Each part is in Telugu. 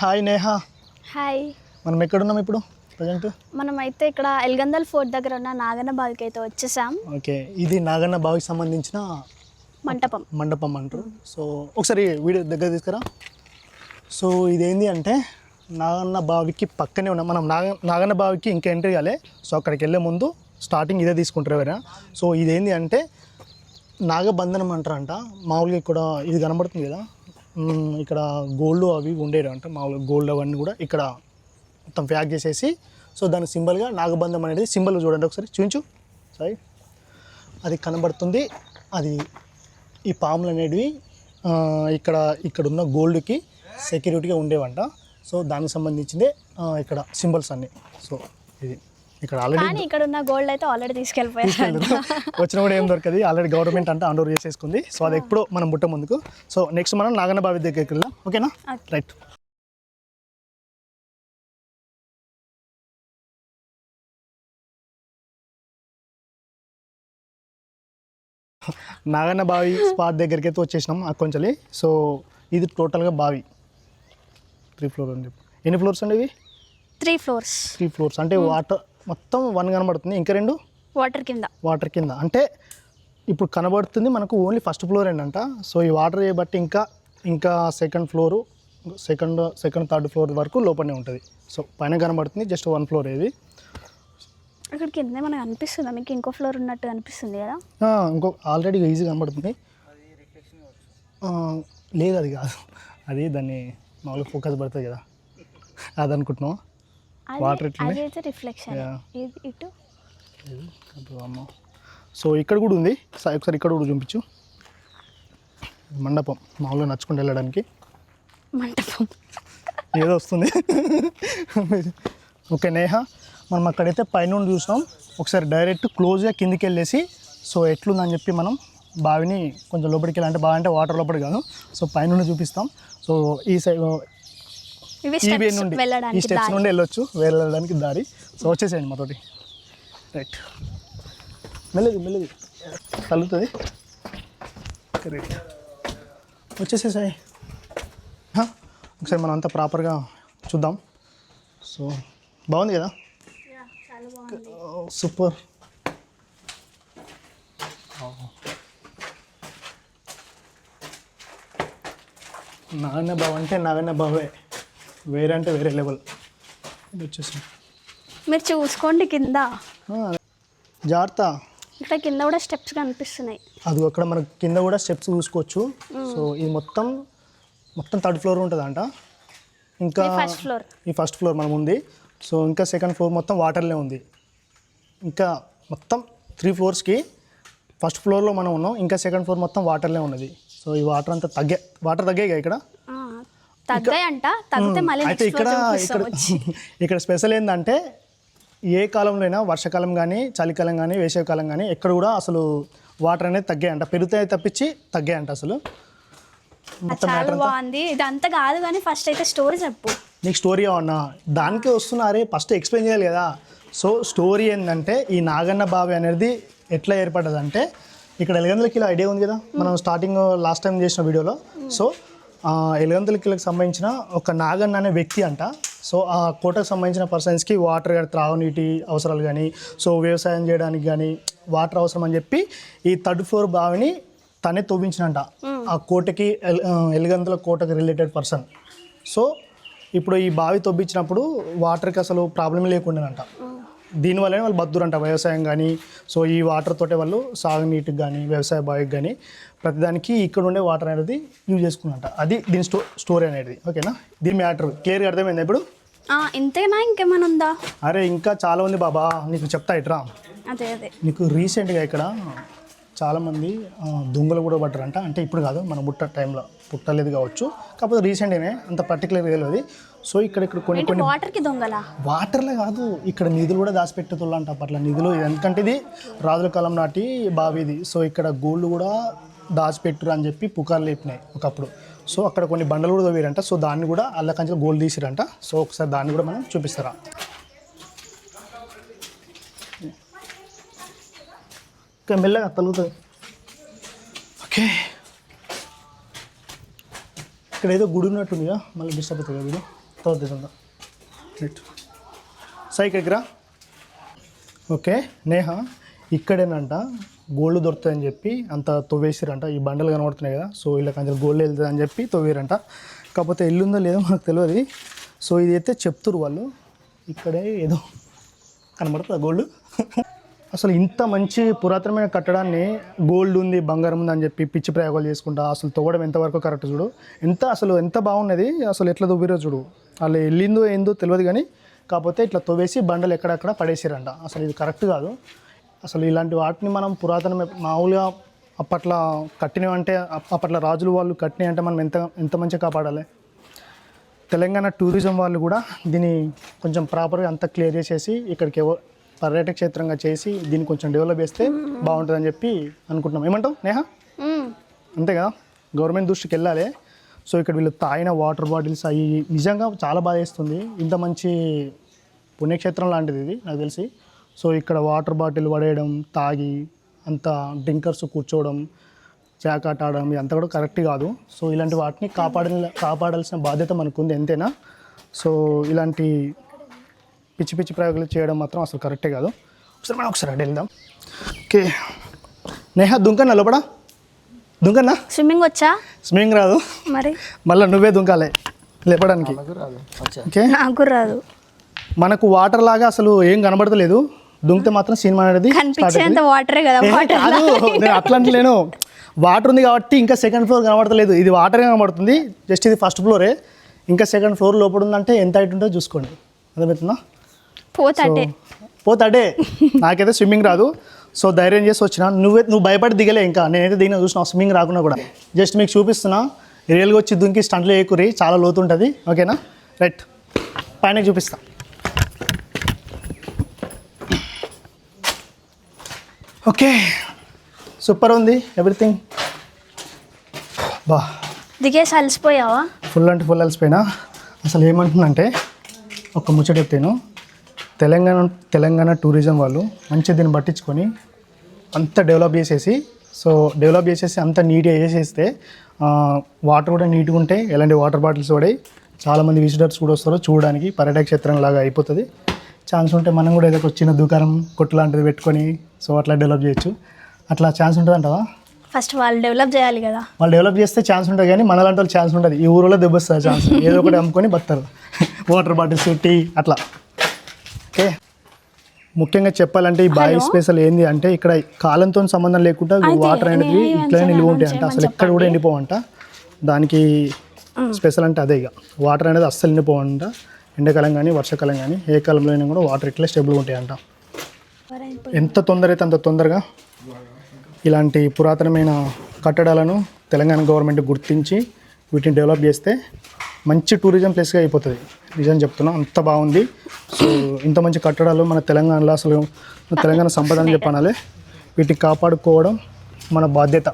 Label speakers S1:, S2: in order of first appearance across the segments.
S1: హాయ్ నేహా.
S2: హాయ్.
S1: మనం ఎక్కడున్నాం ఇప్పుడు? ప్రజెంట్?
S2: మనం అయితే ఇక్కడ ఎల్గందల్ ఫోర్ట్ దగ్గర ఉన్న నాగన్న బావికి అయితే వచ్చేసాం.
S1: ఓకే ఇది నాగన్న బావికి సంబంధించిన
S2: మంటపం.
S1: మండపం అంటారు. సో ఒకసారి వీడియో దగ్గర తీసుకురా. సో ఇదేంటి అంటే నాగన్న బావికి పక్కనే ఉన్నాం మనం నాగ నాగన్న బావికి ఇంకా ఎంట్రీ కాలే. సో అక్కడికి వెళ్ళే ముందు స్టార్టింగ్ ఇదే తీసుకుంటారు ఎవరైనా. సో ఇదేంటి అంటే నాగబంధనం అంటారంట. మామూలుగా ఇక్కడ ఇది కనబడుతుంది కదా? ఇక్కడ గోల్డ్ అవి ఉండేవి అంట. మామూలుగా గోల్డ్ అవన్నీ కూడా ఇక్కడ మొత్తం ప్యాక్ చేసేసి సో దాని సింబల్గా నాగబంధం అనేది సింబల్ చూడండి ఒకసారి. చూపించు. సారీ అది కనబడుతుంది. అది ఈ పాములు అనేటివి ఇక్కడ ఇక్కడ ఉన్న గోల్డ్కి సెక్యూరిటీగా ఉండేవంట. సో దానికి సంబంధించిందే ఇక్కడ సింబల్స్ అన్నీ. సో ఇది. ఇక్కడ ఆల్రెడీ
S2: ఇక్కడ ఉన్న గోల్డ్ అయితే ఆల్రెడీ తీసుకెళ్ళిపోయారు
S1: వచ్చిన కూడా ఏం దొరకదు. ఆల్రెడీ గవర్నమెంట్ అంతా అండోర్ చేసేసుకుంది సో అది ఎప్పుడో మనం బుట్ట ముందుకు. సో నెక్స్ట్ మనం నాగన్న బావి దగ్గరికి వెళ్దాం. ఓకేనా. రైట్ నాగన్న బావి స్పాట్ దగ్గరికి అయితే వచ్చేసినాం అక్కొంచలి. సో ఇది టోటల్గా బావి. త్రీ ఫ్లోర్ అని చెప్పి ఎన్ని ఫ్లోర్స్ అండి ఇవి?
S2: Three floors.
S1: Three floors. అంటే వాటర్ మొత్తం వన్ కనబడుతుంది. ఇంకా రెండు?
S2: వాటర్ కింద.
S1: వాటర్ కింద. అంటే ఇప్పుడు కనబడుతుంది మనకు ఓన్లీ ఫస్ట్ ఫ్లోర్ ఏంటంట. సో ఈ వాటర్ బట్టి ఇంకా ఇంకా second floor second second third floor వరకు లోపలనే ఉంటుంది. సో పైన కనబడుతుంది జస్ట్ వన్ ఫ్లోర్ ఇది
S2: అక్కడ కింద మనకు అనిపిస్తుందా? మీకు ఇంకో ఫ్లోర్ ఉన్నట్టు అనిపిస్తుంది కదా?
S1: ఇంకో ఆల్రెడీ ఈజీ కనబడుతుంది. లేదు అది కాదు. అది దాన్ని మామూలుగా ఫోకస్ పడుతుంది కదా. అది అనుకుంటున్నాం ఎట్లుంది?
S2: అదైతే రిఫ్లెక్షన్ ఇటు.
S1: సో ఇక్కడ కూడా ఉంది. ఒకసారి ఇక్కడ కూడా చూపించు. మండపం. మామూలుగా నడుచుకుంటూ వెళ్ళడానికి.
S2: మంటపం
S1: ఏదో వస్తుంది. ఓకే నేహ. మనం అక్కడైతే పైనుండి చూసినాం. ఒకసారి డైరెక్ట్ క్లోజ్గా కిందికి వెళ్ళేసి సో ఎట్లుందని చెప్పి మనం బావిని కొంచెం లోపలికి వెళ్ళాలంటే బావి అంటే వాటర్ లోపలి కాదు. సో పైనుండి చూపిస్తాం. సో ఈ సైడ్
S2: ఇవి
S1: ఈ వే
S2: స్టెప్స్
S1: నుండి ఈ
S2: వెళ్ళడానికి
S1: స్టెప్స్ నుండి వెళ్ళొచ్చు వెళ్ళడానికి దారి. సో వచ్చేసేయండి మాతోటి రైట్ మెల్లది మెల్లది. కలుగుతుంది రైట్ వచ్చేసేసాయి. హా, ఒకసారి మనం అంతా ప్రాపర్గా చూద్దాం. సో బాగుంది కదా? సూపర్. నాగన్న బావ అంటే నాగన్న బావే. వేరే అంటే వేరే లెవెల్. ఇది వచ్చేసి.
S2: మీరు చూసుకోండి కింద.
S1: జాగ్రత్త.
S2: ఇక్కడ కింద కూడా స్టెప్స్ కనిపిస్తున్నాయి.
S1: అది అక్కడ మనకు కింద కూడా స్టెప్స్ చూసుకోవచ్చు. సో ఇది మొత్తం మొత్తం థర్డ్ ఫ్లోర్ ఉంటుందంట. ఇంకా
S2: ఫస్ట్ ఫ్లోర్.
S1: ఈ ఫస్ట్ ఫ్లోర్ మనం ఉంది. సో ఇంకా సెకండ్ ఫ్లోర్ మొత్తం వాటర్లే ఉంది. ఇంకా మొత్తం త్రీ ఫ్లోర్స్కి ఫస్ట్ ఫ్లోర్లో మనం ఉన్నాం. ఇంకా సెకండ్ ఫ్లోర్ మొత్తం వాటర్లే ఉన్నది. సో ఈ వాటర్ అంతా తగ్గే వాటర్ తగ్గాయి ఇక్కడ?
S2: తగ్గాయంట తగ్గితే మళ్ళీ
S1: అయితే
S2: నెక్స్ట్
S1: ఇక్కడ ఇక్కడ స్పెషల్ ఏంటంటే ఏ కాలంలో అయినా వర్షాకాలం కానీ చలికాలం కానీ వేసవికాలం కానీ ఎక్కడ కూడా అసలు వాటర్ అనేది తగ్గాయంట. పెరుగుతాయి తప్పించి తగ్గాయంట అసలు. మొత్తం
S2: చాలా
S1: మ్యాటర్ అంతా.
S2: బాగుంది. ఇదంతా కాదు కానీ ఫస్ట్ అయితే స్టోరీ చెప్పు.
S1: నీకు స్టోరీ ఏమన్నా? దానికే వస్తున్నారే ఫస్ట్ ఎక్స్ప్లెయిన్ చేయాలి కదా. సో స్టోరీ ఏంటంటే ఈ నాగన్న బావి అనేది ఎట్లా ఏర్పడ్డదంటే ఇక్కడ ఎలగందుల కిలో ఐడియా ఉంది కదా. మనం స్టార్టింగ్ లాస్ట్ టైం చేసిన వీడియోలో సో ఎలగందుల కిలోకి సంబంధించిన ఒక నాగన్న అనే వ్యక్తి అంట. సో ఆ కోటకు సంబంధించిన పర్సన్స్కి వాటర్ కానీ త్రాగునీటి అవసరాలు కానీ సో వ్యవసాయం చేయడానికి కానీ వాటర్ అవసరం అని చెప్పి ఈ థర్డ్ ఫ్లోర్ బావిని తనే తవ్వించినంట. ఆ కోటకి ఎల్- ఆ, ఎలగందుల కోటకి రిలేటెడ్ పర్సన్ సో ఇప్పుడు ఈ బావి తవ్వించినప్పుడు వాటర్కి అసలు ప్రాబ్లం లేకుండానంట. దీనివల్లనే వాళ్ళు బద్దురంట వ్యవసాయం కానీ సో ఈ వాటర్ తోటే వాళ్ళు సాగునీటికి కానీ వ్యవసాయ బావికి కానీ ప్రతిదానికి ఇక్కడ ఉండే వాటర్ అనేది యూజ్ చేసుకున్నంట అది దీని స్టో స్టోరీ అనేది. ఓకేనా? దీని మ్యాటర్. క్లియర్గా అర్థమైంది ఇప్పుడు?
S2: ఇంతేనా? ఇంకేమైనా ఉందా?
S1: అరే ఇంకా చాలా ఉంది బాబా. నీకు చెప్తా ఇట్రా.
S2: అదే అదే.
S1: నీకు రీసెంట్గా ఇక్కడ చాలామంది దొంగలు కూడా పడ్డారంట. అంటే ఇప్పుడు కాదు మన బుట్ట టైంలో. పుట్టలేదు కావచ్చు. కాకపోతే రీసెంట్గానే అంత పర్టికులర్గా తెలియదు. సో ఇక్కడ ఇక్కడ కొన్ని కొన్ని
S2: వాటర్కి దొంగలా?
S1: వాటర్లే కాదు. ఇక్కడ నిధులు కూడా దాచిపెట్టేతుళ్ళు అప్పట్లో. నిధులు ఎందుకంటే ఇది రాజుల కాలం నాటి బావి ఇది సో ఇక్కడ గోల్డ్ కూడా దాచిపెట్టురు అని చెప్పి పుకార్లు లేపినాయి ఒకప్పుడు. సో అక్కడ కొన్ని బండలు కూడా తవ్వారంట. సో దాన్ని కూడా అల్లకంచెలు గోల్డ్ తీసిరంట. సో ఒకసారి దాన్ని కూడా మనం చూపిస్తారా? ఓకే మెల్లగా తలుగుతుంది. ఓకే. ఇక్కడ ఏదో గుడి ఉన్నట్టుందిగా. మళ్ళీ డిస్టర్బ్ అవుతుంది కదా వీడు తోద్దా రైట్ సై రా ఓకే నేహ ఇక్కడేనంట గోల్డ్ దొరుకుతాయని చెప్పి అంత తొవ్వేసిరంట. ఈ బండలు కనబడుతున్నాయి కదా సో ఇలా కొంచెం గోల్డ్ వెళ్తుంది అని చెప్పి తొవ్వారంట. కాకపోతే ఎల్లుందో లేదో మనకు తెలియదు. సో ఇది అయితే చెప్తురు వాళ్ళు ఇక్కడే ఏదో కనబడుతుంది గోల్డ్ అసలు ఇంత మంచి పురాతనమైన కట్టడాన్ని గోల్డ్ ఉంది బంగారం ఉంది అని చెప్పి పిచ్చి ప్రయోగాలు చేసుకుంటా అసలు తవ్వడం ఎంతవరకు కరెక్ట్ చూడు. ఎంత అసలు ఎంత బాగున్నది అసలు ఎట్లా తవ్విరో చూడు. వాళ్ళు వెళ్ళిందో ఏందో తెలియదు కానీ కాకపోతే ఇట్లా తవ్వేసి బండలు ఎక్కడెక్కడ పడేసిరంట. అసలు ఇది కరెక్ట్ కాదు. అసలు ఇలాంటి వాటిని మనం పురాతన మామూలుగా అప్పట్లో కట్టినవి అంటే అప్ప- అప్పట్లో రాజులు వాళ్ళు కట్టినవి అంటే మనం ఎంత ఎంత మంచిగా కాపాడాలి? తెలంగాణ టూరిజం వాళ్ళు కూడా దీన్ని కొంచెం ప్రాపర్గా అంతా క్లియర్ చేసేసి ఇక్కడికి ఎవ- పర్యాటక క్షేత్రంగా చేసి దీన్ని కొంచెం డెవలప్ చేస్తే బాగుంటుందని చెప్పి అనుకుంటున్నాం. ఏమంటావు నేహ. అంతే కదా గవర్నమెంట్ దృష్టికి వెళ్ళాలి. సో ఇక్కడ వీళ్ళు తాగిన వాటర్ బాటిల్స్ అవి నిజంగా చాలా బాధ వేస్తుంది. ఇంత మంచి పుణ్యక్షేత్రం లాంటిది ఇది నాకు తెలిసి. సో ఇక్కడ వాటర్ బాటిల్ పడేయడం తాగి అంత డ్రింకర్స్ కూర్చోవడం చాకాట ఆడడం ఇదంతా కూడా కరెక్ట్ కాదు. సో ఇలాంటి వాటిని కాపాడ కాపాడాల్సిన బాధ్యత మనకుంది ఎంతైనా. సో ఇలాంటి పిచ్చి పిచ్చి ప్రయోగాలు చేయడం మాత్రం అసలు కరెక్టే కాదు. ఒకసారి మనం ఒకసారి అటు వెళ్దాం. ఓకే. నేహా దుంకన్నా లోపల దుంకన్నా?
S2: స్విమ్మింగ్ వచ్చా?
S1: స్విమ్మింగ్ రాదు.
S2: మరి?
S1: మళ్ళీ నువ్వే దుంకాలి లేపడానికి. ఓకే.
S2: నాకు రాదు.
S1: మనకు వాటర్ లాగా అసలు ఏం కనబడతలేదు. దుంకితే మాత్రం సినిమా అనేది.
S2: వాటరే కదా
S1: కాదు నేను అట్లా అంటలేను వాటర్ ఉంది కాబట్టి ఇంకా సెకండ్ ఫ్లోర్ కనబడతలేదు. ఇది వాటర్ కనబడుతుంది. జస్ట్ ఇది ఫస్ట్ ఫ్లోరే ఇంకా సెకండ్ ఫ్లోర్ లోపల ఉందంటే ఎంత హైట్ ఉంటుందో చూసుకోండి. అర్థమవుతుందా?
S2: పోతాటే.
S1: పోతాడే నాకైతే స్విమ్మింగ్ రాదు. సో ధైర్యం చేసి వచ్చిన. నువ్వే నువ్వు భయపడి దిగలే ఇంకా. నేనైతే దిగిన చూసిన స్విమ్మింగ్ రాకుండా కూడా. జస్ట్ మీకు చూపిస్తున్నా. రియల్గా వచ్చి దుంకి స్టంట్లు వేయకురి చాలా లోతు ఉంటుంది. ఓకేనా? రైట్. పైన చూపిస్తా. ఓకే. సూపర్ ఉంది. ఎవ్రీథింగ్. బా.
S2: దిగేసి అలసిపోయావా
S1: ఫుల్ అంటే ఫుల్ అలసిపోయినా. అసలు ఏమంటుందంటే ఒక ముచ్చట చెప్తాను. తెలంగాణ తెలంగాణ టూరిజం వాళ్ళు మంచిగా దీన్ని పట్టించుకొని అంత డెవలప్ చేసేసి సో డెవలప్ చేసేసి అంత నీట్గా చేసేస్తే వాటర్ కూడా నీట్గా ఉంటాయి ఎలాంటి వాటర్ బాటిల్స్ కూడా చాలామంది విజిటర్స్ కూడా వస్తారు చూడడానికి పర్యాటక క్షేత్రం లాగా అయిపోతుంది. ఛాన్స్ ఉంటే మనం కూడా ఏదో ఒక చిన్న దుకాణం కొట్టు లాంటిది పెట్టుకొని సో అట్లా డెవలప్ చేయొచ్చు. అట్లా ఛాన్స్ ఉంటుంది అంటావా?
S2: ఫస్ట్ వాళ్ళు డెవలప్ చేయాలి కదా.
S1: వాళ్ళు డెవలప్ చేస్తే ఛాన్స్ ఉంటుంది కానీ మన లాంటి వాళ్ళు ఛాన్స్ ఉంటుంది ఈ ఊరిలో దెబ్బస్తుంది ఛాన్స్. ఏదో ఒకటి అమ్ముకొని బతారు వాటర్ బాటిల్స్ టీ అట్లా. ఓకే. ముఖ్యంగా చెప్పాలంటే ఈ బాయ్ స్పెషల్ ఏంది అంటే ఇక్కడ కాలంతో సంబంధం లేకుండా వాటర్ అనేది ఇట్లనే నిలువ ఉంటాయి అంట. అసలు ఎక్కడ కూడా ఎండిపోవంట. దానికి స్పెషల్ అంటే అదే ఇక. వాటర్ అనేది అస్సలు ఎండిపోవంట. ఎండాకాలం కానీ వర్షాకాలం కానీ ఏ కాలంలో అయినా కూడా వాటర్ ఇట్లా స్టేబుల్గా ఉంటాయంట. ఎంత తొందర అయితే అంత తొందరగా ఇలాంటి పురాతనమైన కట్టడాలను తెలంగాణ గవర్నమెంట్ గుర్తించి వీటిని డెవలప్ చేస్తే మంచి టూరిజం ప్లేస్గా అయిపోతుంది. నిజం చెప్తున్నా అంత బాగుంది. సో ఇంత మంచి కట్టడాలు మన తెలంగాణలో అసలు తెలంగాణ సంపద అని చెప్పనాలి. వీటిని కాపాడుకోవడం మన బాధ్యత.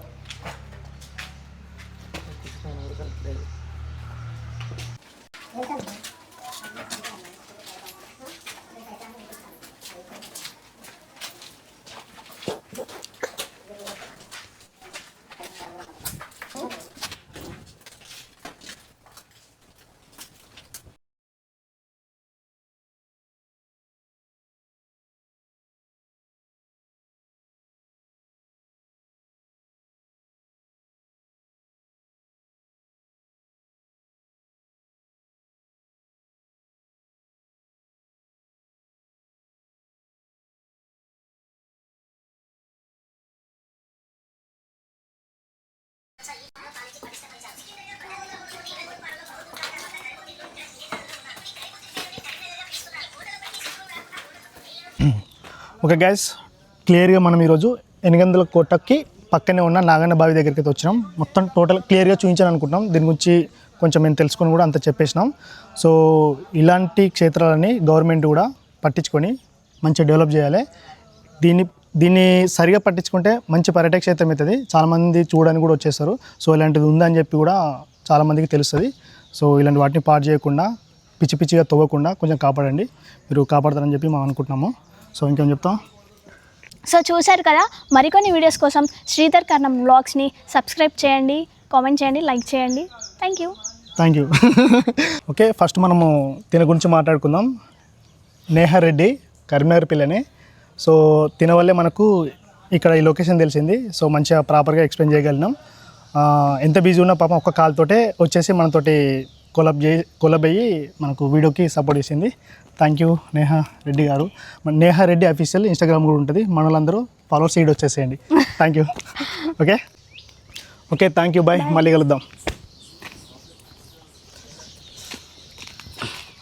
S1: ఓకే గైస్ క్లియర్గా మనం ఈరోజు ఎనిగందుల కోటకి పక్కనే ఉన్న నాగన్న బావి దగ్గరికి అయితే వచ్చినాం. మొత్తం టోటల్ క్లియర్గా చూపించాను అనుకుంటున్నాం. దీని గురించి కొంచెం మేము తెలుసుకొని కూడా అంత చెప్పేసినాం. సో ఇలాంటి క్షేత్రాలని గవర్నమెంట్ కూడా పట్టించుకొని మంచిగా డెవలప్ చేయాలి. దీన్ని దీన్ని సరిగా పట్టించుకుంటే మంచి పర్యాటక క్షేత్రం అవుతుంది. చాలామంది చూడడానికి కూడా వచ్చేస్తారు. సో ఇలాంటిది ఉందని చెప్పి కూడా చాలామందికి తెలుస్తుంది. సో ఇలాంటి వాటిని పాడు చేయకుండా పిచ్చి పిచ్చిగా తవ్వకుండా కొంచెం కాపాడండి. మీరు కాపాడతారని చెప్పి మేము అనుకుంటున్నాము. సో ఇంకేం చెప్తాం?
S2: సో చూశారు కదా? మరికొన్ని వీడియోస్ కోసం శ్రీధర్ కర్ణం బ్లాగ్స్ని సబ్స్క్రైబ్ చేయండి కామెంట్ చేయండి లైక్ చేయండి. Thank you
S1: thank you okay first మనము తిన గురించి మాట్లాడుకుందాం. నేహా రెడ్డి కరీంనగర్ పిల్లని. సో తిన వల్లే మనకు ఇక్కడ ఈ లొకేషన్ తెలిసింది. సో మంచిగా ప్రాపర్గా ఎక్స్ప్లెయిన్ చేయగలిగినాం. ఎంత బిజీ ఉన్నా పాపం ఒక్క కాల్తోటే వచ్చేసి మనతోటి కొలబ్ చే కొలబ్ అయ్యి మనకు వీడియోకి సపోర్ట్ చేసింది. థ్యాంక్ యూ నేహా రెడ్డి గారు. నేహా రెడ్డి అఫీషియల్ ఇన్స్టాగ్రామ్ కూడా ఉంటుంది. మనలందరూ ఫాలోవర్స్ ఈడ్ వచ్చేసేయండి thank you okay okay thank you bye మళ్ళీ కలుద్దాం.